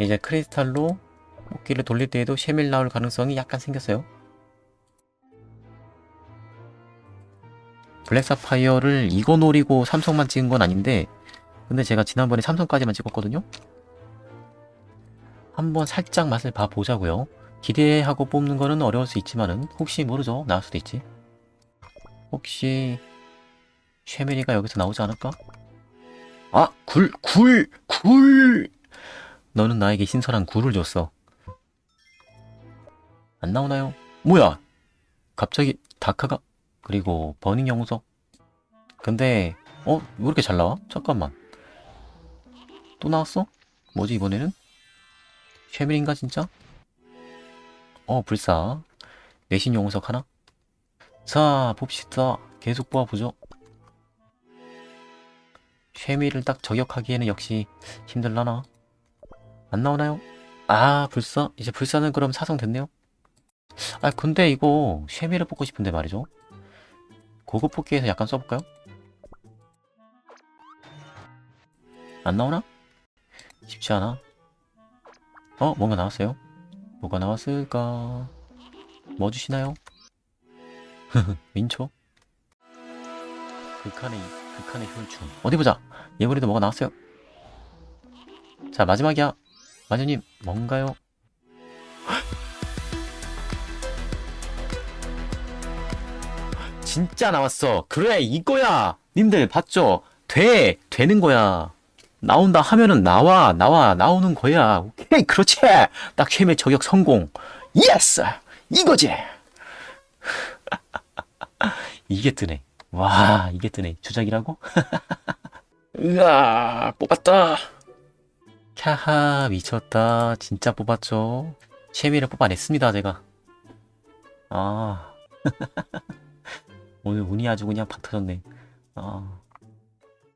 이제 크리스탈로 뽑기를 돌릴 때에도 쉐밀 나올 가능성이 약간 생겼어요. 블랙 사파이어를 이거 노리고 삼성만 찍은 건 아닌데 근데 제가 지난번에 삼성까지만 찍었거든요. 한번 살짝 맛을 봐보자고요. 기대하고 뽑는 거는 어려울 수 있지만은 혹시 모르죠. 나올 수도 있지. 혹시 쉐밀이가 여기서 나오지 않을까? 아, 굴, 굴, 굴! 너는 나에게 신선한 굴을 줬어. 안 나오나요? 뭐야? 갑자기 다카가 그리고 버닝 영웅석. 근데 어? 왜 이렇게 잘 나와? 잠깐만. 또 나왔어? 뭐지 이번에는? 쉐밀인가 진짜? 어 불사. 내신 영웅석 하나? 자 봅시다. 계속 뽑아보죠. 쉐밀을 딱 저격하기에는 역시 힘들라나? 안 나오나요? 아 불사? 이제 불사는 그럼 사성 됐네요? 아 근데 이거 쉐밀을 뽑고 싶은데 말이죠. 고급 뽑기에서 약간 써볼까요? 안 나오나? 쉽지 않아. 어? 뭔가 나왔어요? 뭐가 나왔을까? 뭐 주시나요? 민초? 극한의, 극한의 효율충. 어디 보자! 예물에도 뭐가 나왔어요? 자, 마지막이야. 마녀님, 뭔가요? 진짜 나왔어. 그래, 이거야. 님들 봤죠? 돼. 되는 거야. 나온다 하면은 나와, 나와, 나오는 거야. 오케이, 그렇지. 딱 쉐밀 저격 성공. 예스! 이거지! 이게 뜨네. 와, 이게 뜨네. 주작이라고? 으아, 뽑았다. 캬하, 미쳤다. 진짜 뽑았죠. 쉐밀을 뽑아냈습니다, 제가. 아. 오늘 운이 아주 그냥 팍 터졌네. 아.